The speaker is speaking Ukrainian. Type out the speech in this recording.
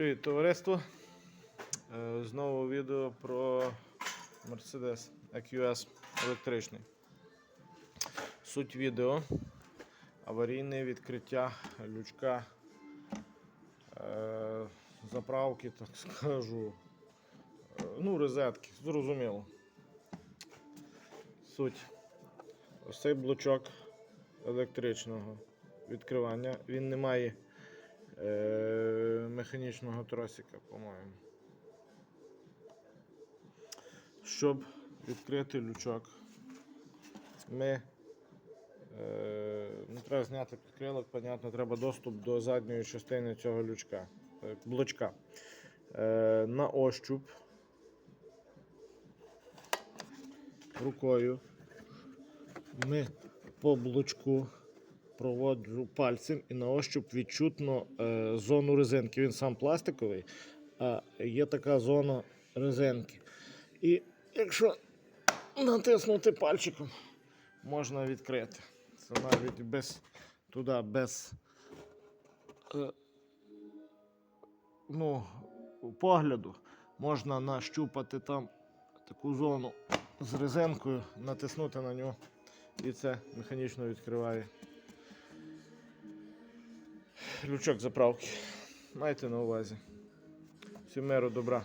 Привіт, товариство. Е, Знову відео про Mercedes EQS електричний. Суть відео. Аварійне відкриття лючка е, заправки, так скажу. Е, Ну, розетки, зрозуміло. Суть. Ось цей блочок електричного відкривання. Він не має механічного тросика, по-моєму. Щоб відкрити лючок, ми е, не треба зняти підкрилок, понятно, треба доступ до задньої частини цього лючка, е, блочка. Е, на ощуп рукою ми по блочку проводжу пальцем і на ощуп відчутно е, зону резинки. Він сам пластиковий, а є така зона резинки. І якщо натиснути пальчиком, можна відкрити. Це навіть без туди, без е, ну, погляду можна нащупати там таку зону з резинкою, натиснути на нього і це механічно відкриває лючок заправки. Майте на увазі. Всім меру добра.